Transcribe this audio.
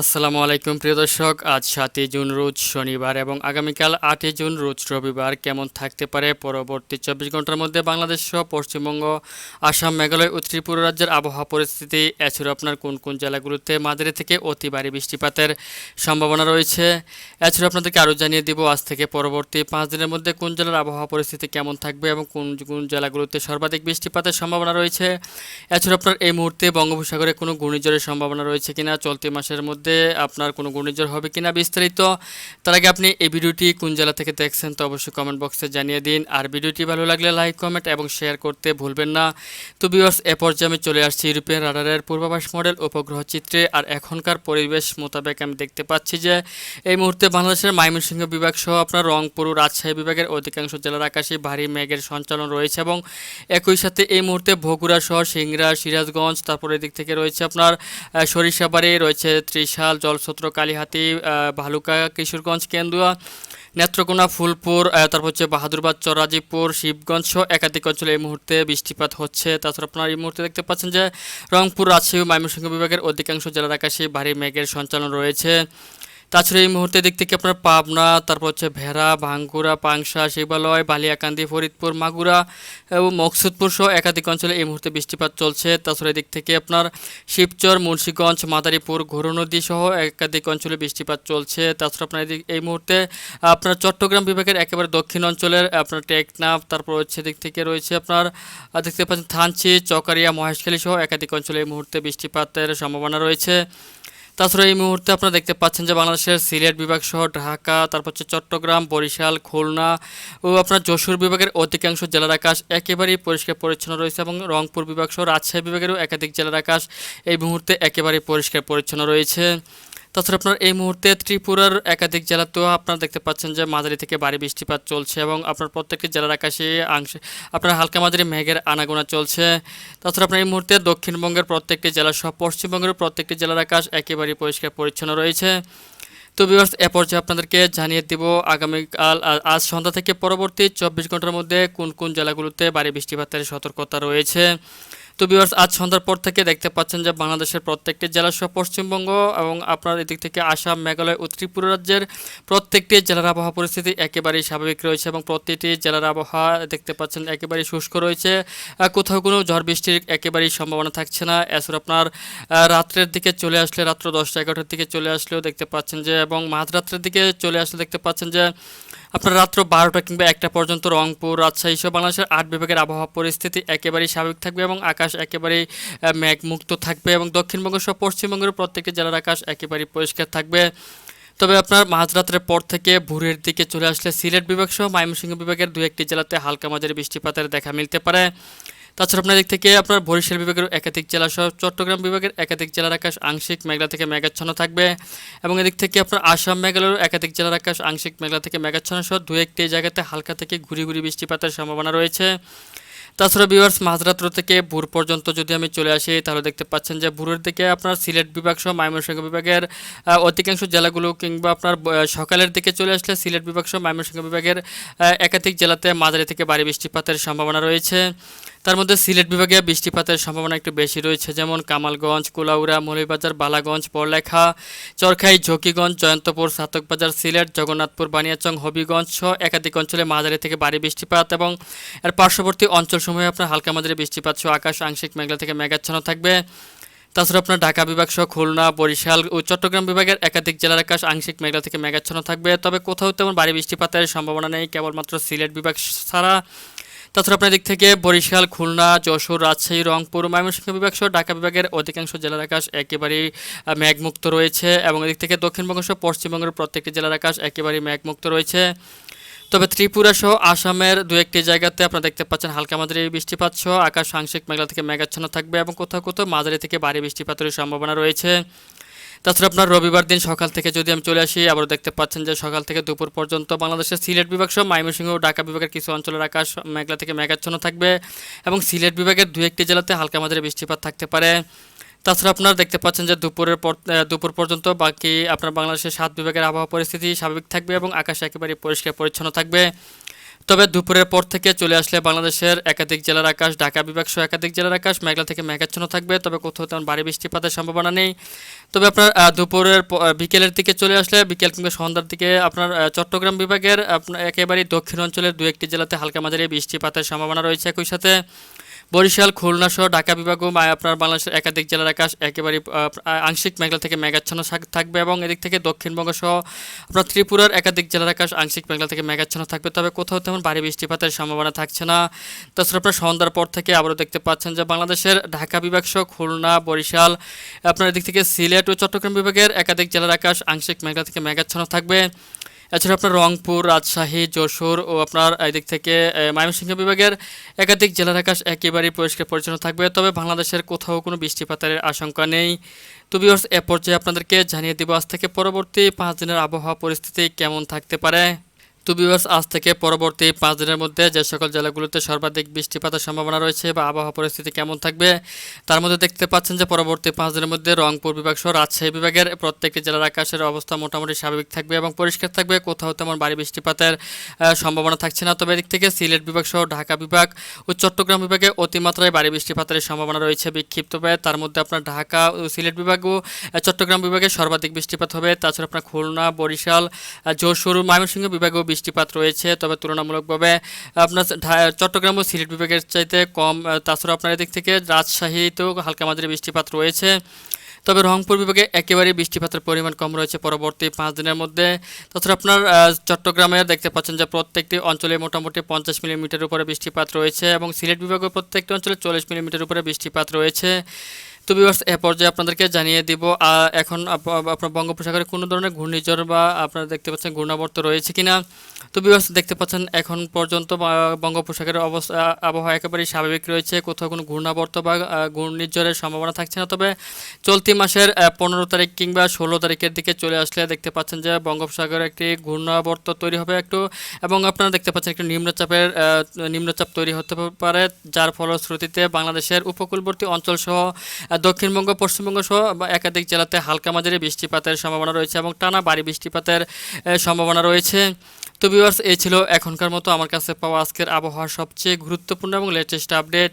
আসসালামু আলাইকুম, প্রিয় দর্শক। আজ সাতই জুন, রোজ শনিবার এবং আগামীকাল আটই জুন, রোজ রবিবার। কেমন থাকতে পারে পরবর্তী চব্বিশ ঘণ্টার মধ্যে বাংলাদেশ সহ পশ্চিমবঙ্গ, আসাম, মেঘালয় ও ত্রিপুরা রাজ্যের আবহাওয়া পরিস্থিতি, এছাড়াও আপনার কোন কোন জেলাগুলোতে মাঝারি থেকে অতি ভারী বৃষ্টিপাতের সম্ভাবনা রয়েছে? এছাড়া আপনাদেরকে আরও জানিয়ে দিব আজ থেকে পরবর্তী পাঁচ দিনের মধ্যে কোন জেলার আবহাওয়া পরিস্থিতি কেমন থাকবে এবং কোন কোন জেলাগুলোতে সর্বাধিক বৃষ্টিপাতের সম্ভাবনা রয়েছে? এছাড়া আপনার এই মুহূর্তে বঙ্গোপসাগরে কোনো ঘূর্ণিঝড়ের সম্ভাবনা রয়েছে কিনা? চলতি মাসের মধ্যে আপনার কোনো ঘূর্ণিঝড় হবে কিনা বিস্তারিত, তার আগে আপনি এই ভিডিওটি কোন জেলা থেকে দেখছেন তো অবশ্যই কমেন্ট বক্সে জানিয়ে দিন। আর ভিডিওটি ভালো লাগলে লাইক কমেন্ট এবং শেয়ার করতে ভুলবেন না। তো বিয়ার্স এ পর্যায়ে আমি চলে আসছি ইউরোপিয়ান রাডারের পূর্বাভাস মডেল উপগ্রহ চিত্রে। আর এখনকার পরিবেশ মোতাবেক আমি দেখতে পাচ্ছি যে, এই মুহূর্তে বাংলাদেশের ময়মনসিংহ বিভাগ সহ আপনার রংপুর রাজশাহী বিভাগের অধিকাংশ জেলার আকাশে ভারী মেঘের সঞ্চালন রয়েছে এবং একই সাথে এই মুহূর্তে বগুড়া সহ সিংড়া, সিরাজগঞ্জ, তারপরে এদিক থেকে রয়েছে আপনার সরিষাবাড়ি, রয়েছে ত্রিশাল জলছত্র কালীহাতি ভালুকা কিশোরগঞ্জ, কেন্দুয়া, নেত্রকোনা, ফুলপুর তারপর হচ্ছে বাহাদুরবাদ, চরাজিপুর, শিবগঞ্জ সহ একাধিক অঞ্চলে এই মুহূর্তে বৃষ্টিপাত হচ্ছে। তাছাড়া আপনারা এই মুহূর্তে দেখতে পাচ্ছেন যে রংপুর, রাজশাহী ময়মনসিংহ বিভাগের অধিকাংশ জেলার আকাশে ভারী মেঘের সঞ্চালন রয়েছে। তাছাড়া এই মুহূর্তে দিক থেকে আপনার পাবনা, তারপর হচ্ছে ভেড়া, ভাঙ্গুরা, পাংশা, শিবালয়, বালিয়াকান্দি, ফরিদপুর, মাগুরা এবং মকসুদপুর সহ একাধিক অঞ্চলে এই মুহূর্তে বৃষ্টিপাত চলছে। তাছাড়া দিক থেকে আপনার শিবচর, মুন্সীগঞ্জ, মাদারীপুর ঘোরনদী সহ একাধিক অঞ্চলে বৃষ্টিপাত চলছে। তাছাড়া আপনার এই মুহূর্তে আপনার চট্টগ্রাম বিভাগের একেবারে দক্ষিণ অঞ্চলের আপনার টেকনাফ, তারপর হচ্ছে দিক থেকে রয়েছে আপনার দেখতে পাচ্ছেন থানচি, চকারিয়া, মহেশখালী সহ একাধিক অঞ্চলে এই মুহূর্তে বৃষ্টিপাতের সম্ভাবনা রয়েছে। তাছাড়া এই মুহূর্তে আপনারা দেখতে পাচ্ছেন যে বাংলাদেশের সিলেট বিভাগ সহ ঢাকা, তারপর হচ্ছে চট্টগ্রাম, বরিশাল, খুলনা ও আপনার যশোর বিভাগের অধিকাংশ জেলার আকাশ একেবারেই পরিষ্কার পরিচ্ছন্ন রয়েছে এবং রংপুর বিভাগ সহ রাজশাহী বিভাগেরও একাধিক জেলার আকাশ এই মুহূর্তে একেবারেই পরিষ্কার পরিচ্ছন্ন রয়েছে। তাছাড়া আপনার এই মুহূর্তে ত্রিপুরার একাধিক জেলাতেও আপনারা দেখতে পাচ্ছেন যে মাঝারি থেকে ভারী বৃষ্টিপাত চলছে এবং আপনার প্রত্যেকটি জেলার আকাশে আংশে আপনার হালকা মাঝারি মেঘের আনাগোনা চলছে। তাছাড়া আপনার এই মুহূর্তে দক্ষিণবঙ্গের প্রত্যেকটি জেলা সহ পশ্চিমবঙ্গের প্রত্যেকটি জেলার আকাশ একেবারেই পরিষ্কার পরিচ্ছন্ন রয়েছে। তো বিভার্স এ পর্যায়ে আপনাদেরকে জানিয়ে দেব আগামীকাল আজ সন্ধ্যা থেকে পরবর্তী চব্বিশ ঘণ্টার মধ্যে কোন কোন জেলাগুলোতে ভারী বৃষ্টিপাতের সতর্কতা রয়েছে। তো বিভার্স আজ সন্ধ্যার পর থেকে দেখতে পাচ্ছেন যে বাংলাদেশের প্রত্যেকটি জেলা সহ পশ্চিমবঙ্গ এবং আপনার এদিক থেকে আসাম, মেঘালয় ও ত্রিপুরা রাজ্যের প্রত্যেকটি জেলার আবহাওয়া পরিস্থিতি একেবারেই স্বাভাবিক রয়েছে এবং প্রতিটি জেলার আবহাওয়া দেখতে পাচ্ছেন একেবারেই শুষ্ক রয়েছে। কোথাও কোনো ঝড় বৃষ্টির একেবারেই সম্ভাবনা থাকছে না। এছাড়া আপনার রাত্রের দিকে চলে আসলে, রাত্র দশটা এগারোটার দিকে চলে আসলেও দেখতে পাচ্ছেন যে এবং মাঝরাত্রের দিকে চলে আসলে দেখতে পাচ্ছেন যে আপনার রাত্র বারোটা কিংবা একটা পর্যন্ত রংপুর, রাজশাহী সহ বাংলাদেশের আট বিভাগের আবহাওয়া পরিস্থিতি একেবারেই স্বাভাবিক থাকবে এবং আকাশ একেবারেই আহ, মেঘমুক্ত থাকবে এবং দক্ষিণবঙ্গ সহ পশ্চিমবঙ্গের প্রত্যেকটি জেলার আকাশ একেবারেই পরিষ্কার থাকবে। তবে আপনার মাঝরাতের পর থেকে ভোরের দিকে চলে আসলে সিলেট বিভাগ সহ ময়মনসিংহ বিভাগের দু একটি জেলাতে হালকা মাঝারি বৃষ্টিপাতের দেখা মিলতে পারে। তাছাড়া আপনার দিক থেকে আপনার বরিশাল বিভাগের একাধিক জেলা সহ চট্টগ্রাম বিভাগের একাধিক জেলার আকাশ আংশিক মেঘলা থেকে মেঘাচ্ছন্ন থাকবে এবং এদিক থেকে আপনার আসাম মেঘালয়ের একাধিক জেলার আকাশ আংশিক মেঘলা থেকে মেঘাচ্ছন্ন সহ দু একটি জায়গাতে হালকা থেকে ঘুরি ঘুরি বৃষ্টিপাতের সম্ভাবনা রয়েছে। তাছাড়া বিভার্স মাঝরাত্র থেকে ভোর পর্যন্ত যদি আমি চলে আসি, তাহলে দেখতে পাচ্ছেন যে ভোরের দিকে আপনার সিলেট বিভাগ সহ ময়মনসিংহ বিভাগের অধিকাংশ জেলাগুলো কিংবা আপনার সকালের দিকে চলে আসলে সিলেট বিভাগ সহ ময়মনসিংহ বিভাগের একাধিক জেলাতে মাঝারি থেকে বাড়ি বৃষ্টিপাতের সম্ভাবনা রয়েছে। তার মধ্যে সিলেট বিভাগে বৃষ্টিপাতের সম্ভাবনা একটু বেশি রয়েছে, যেমন কামালগঞ্জ, কুলাউড়া, মৌলভীবাজার, বালাগঞ্জ পড়লেখা চরখাই, ঝকিগঞ্জ, জয়ন্তপুর, সাতকবাজার, সিলেট, জগন্নাথপুর, বানিয়াচং, হবিগঞ্জ সহ একাধিক অঞ্চলে মাঝারি থেকে ভারী বৃষ্টিপাত এবং এর পার্শ্ববর্তী অঞ্চলসমূহে আপনার হালকা মাঝারি বৃষ্টিপাত সহ আকাশ, আংশিক মেঘলা থেকে মেঘাচ্ছন্ন থাকবে। তাছাড়া আপনার ঢাকা বিভাগ সহ খুলনা, বরিশাল ও চট্টগ্রাম বিভাগের একাধিক জেলার আকাশ আংশিক মেঘলা থেকে মেঘাচ্ছন্ন থাকবে, তবে কোথাও তেমন ভারী বৃষ্টিপাতের সম্ভাবনা নেই, কেবলমাত্র সিলেট বিভাগ ছাড়া। তাছাড়া আপনার দিক থেকে বরিশাল খুলনা যশোর রাজশাহী রংপুর ময়মনসিংহ বিভাগ সহ ঢাকা বিভাগের অধিকাংশ জেলার আকাশ একেবারেই আহ, মেঘমুক্ত রয়েছে এবং এদিক থেকে দক্ষিণবঙ্গ সহ পশ্চিমবঙ্গের প্রত্যেকটি জেলার আকাশ একেবারেই মেঘমুক্ত রয়েছে। তবে ত্রিপুরা সহ আসামের দু একটি জায়গাতে আপনারা দেখতে পাচ্ছেন হালকা মাঝারি বৃষ্টিপাত সহ আকাশ আংশিক মেঘলা থেকে মেঘাচ্ছন্ন থাকবে এবং কোথাও কোথাও মাঝারি থেকে ভারী বৃষ্টিপাতের সম্ভাবনা রয়েছে। তাছাড়া আপনার রবিবার দিন সকাল থেকে যদি আমি চলে আসি আবার দেখতে পাচ্ছেন যে সকাল থেকে দুপুর পর্যন্ত বাংলাদেশের সিলেট বিভাগ সহ ময়মনসিংহ ঢাকা বিভাগের কিছু অঞ্চলের আকাশ মেঘলা থেকে মেঘাচ্ছন্ন থাকবে এবং সিলেট বিভাগের দু একটি জেলাতে হালকা মাঝারি বৃষ্টিপাত থাকতে পারে। তাছাড়া আপনারা দেখতে পাচ্ছেন যে দুপুরের পর দুপুর পর্যন্ত বাকি আপনার বাংলাদেশের সাত বিভাগের আবহাওয়া পরিস্থিতি স্বাভাবিক থাকবে এবং আকাশ একেবারে পরিষ্কার পরিচ্ছন্ন থাকবে। তবে দুপুরের পর থেকে চলে আসলে বাংলাদেশের একাধিক জেলার আকাশ, ঢাকা বিভাগ সহ একাধিক জেলার আকাশ, মেঘলা থেকে মেঘাচ্ছন্ন থাকবে, তবে কোথাও তেমন ভারী বৃষ্টিপাতের সম্ভাবনা নেই। তবে আপনার দুপুরের বিকেলের দিকে চলে আসলে, বিকেল কিংবা সন্ধ্যার দিকে আপনার চট্টগ্রাম বিভাগের, আপনার একেবারেই দক্ষিণ অঞ্চলের দু একটি জেলাতে হালকা মাঝারি বৃষ্টিপাতের সম্ভাবনা রয়েছে একই সাথে। বরিশাল, খুলনা সহ ঢাকা বিভাগ মা- আপনার বাংলাদেশের একাধিক জেলার আকাশ একেবারে আংশিক মেঘলা থেকে মেঘাচ্ছন্ন থাক- থাকবে এবং এদিক থেকে দক্ষিণবঙ্গ সহ আপনার ত্রিপুরার একাধিক জেলার আকাশ আংশিক মেঘলা থেকে মেঘাচ্ছন্ন থাকবে। তবে কোথাও তেমন ভারী বৃষ্টিপাতের সম্ভাবনা থাকছে না। তাছাড়া আপনার সন্ধ্যার পর থেকে আবারও দেখতে পাচ্ছেন যে বাংলাদেশের ঢাকা বিভাগ সহ খুলনা, বরিশাল, আপনার এদিক থেকে সিলেট ও চট্টগ্রাম বিভাগের একাধিক জেলার আকাশ আংশিক মেঘলা থেকে মেঘাচ্ছন্ন থাকবে। এছাড়া আপনার রংপুর, রাজশাহী, যশোর ও আপনার এদিক থেকে ময়মনসিংহ বিভাগের একাধিক জেলার আকাশ একেবারেই পরিষ্কার পরিচ্ছন্ন থাকবে। তবে বাংলাদেশের কোথাও কোনো বৃষ্টিপাতের আশঙ্কা নেই। তো বিয়ার্স এ পর্যায়ে আপনাদেরকে জানিয়ে দিব আজ থেকে পরবর্তী পাঁচ দিনের আবহাওয়া পরিস্থিতি কেমন থাকতে পারে। তো বিভার্স আজ থেকে পরবর্তী পাঁচ দিনের মধ্যে যে সকল জেলাগুলোতে সর্বাধিক বৃষ্টিপাতের সম্ভাবনা রয়েছে বা আবহাওয়া পরিস্থিতি কেমন থাকবে, তার মধ্যে দেখতে পাচ্ছেন যে পরবর্তী পাঁচ দিনের মধ্যে রংপুর বিভাগ সহ রাজশাহী বিভাগের প্রত্যেকটি জেলার আকাশের অবস্থা মোটামুটি স্বাভাবিক থাকবে এবং পরিষ্কার থাকবে। কোথাও তেমন ভারী বৃষ্টিপাতের সম্ভাবনা থাকছে না। তবে এদিক থেকে সিলেট বিভাগ সহ ঢাকা বিভাগ ও চট্টগ্রাম বিভাগে অতিমাত্রায় ভারী বৃষ্টিপাতের সম্ভাবনা রয়েছে বিক্ষিপ্তভাবে তার মধ্যে আপনার ঢাকা ও সিলেট বিভাগ ও চট্টগ্রাম বিভাগে সর্বাধিক বৃষ্টিপাত হবে। তাছাড়া আপনার খুলনা, বরিশাল যশোর, ময়মনসিংহ বিভাগেও বৃষ্টিপাত রয়েছে, তবে তুলনামূলকভাবে আপনার চট্টগ্রাম ও সিলেট বিভাগের চাইতে কম তাছাড়া আপনার এদিক থেকে রাজশাহীতেও হালকা মাঝারি বৃষ্টিপাত রয়েছে। তবে রংপুর বিভাগে একেবারেই বৃষ্টিপাতের পরিমাণ কম রয়েছে পরবর্তী পাঁচ দিনের মধ্যে। তাছাড়া আপনার চট্টগ্রামে দেখতে পাচ্ছেন যে প্রত্যেকটি অঞ্চলে মোটামুটি পঞ্চাশ মিলিমিটার উপরে বৃষ্টিপাত রয়েছে এবং সিলেট বিভাগেও প্রত্যেকটি অঞ্চলে চল্লিশ মিলিমিটার উপরে বৃষ্টিপাত রয়েছে। তো বিভার্স এ পর্যায়ে আপনাদেরকে জানিয়ে দিব এখন আপ- আপ- আপনার বঙ্গোপসাগরে কোনো ধরনের ঘূর্ণিঝড় বা আপনারা দেখতে পাচ্ছেন ঘূর্ণাবর্ত রয়েছে কিনা? তো বিভার্স দেখতে পাচ্ছেন এখন পর্যন্ত বঙ্গোপসাগরের অবস্থা আবহাওয়া একেবারেই স্বাভাবিক রয়েছে কোথাও কোনো ঘূর্ণাবর্ত বা ঘূর্ণিঝড়ের সম্ভাবনা থাকছে না। তবে চলতি মাসের পনেরো তারিখ কিংবা ষোলো তারিখের দিকে চলে আসলে দেখতে পাচ্ছেন যে বঙ্গোপসাগরে একটি ঘূর্ণাবর্ত তৈরি হবে একটু এবং আপনারা দেখতে পাচ্ছেন একটু নিম্নচাপের নিম্নচাপ তৈরি হতে পারে যার ফলশ্রুতিতে বাংলাদেশের উপকূলবর্তী অঞ্চল সহ আহ, দক্ষিণবঙ্গ, পশ্চিমবঙ্গ সহ একাধিক জেলাতে হালকা মাঝারি বৃষ্টিপাতের সম্ভাবনা রয়েছে এবং টানা বাড়ি বৃষ্টিপাতের সম্ভাবনা রয়েছে। তো ভিউয়ার্স এই ছিল এখনকার মতো। আমার কাছে পাওয়া আজকের আবহাওয়ার সবচেয়ে গুরুত্বপূর্ণ এবং লেটেস্ট আপডেট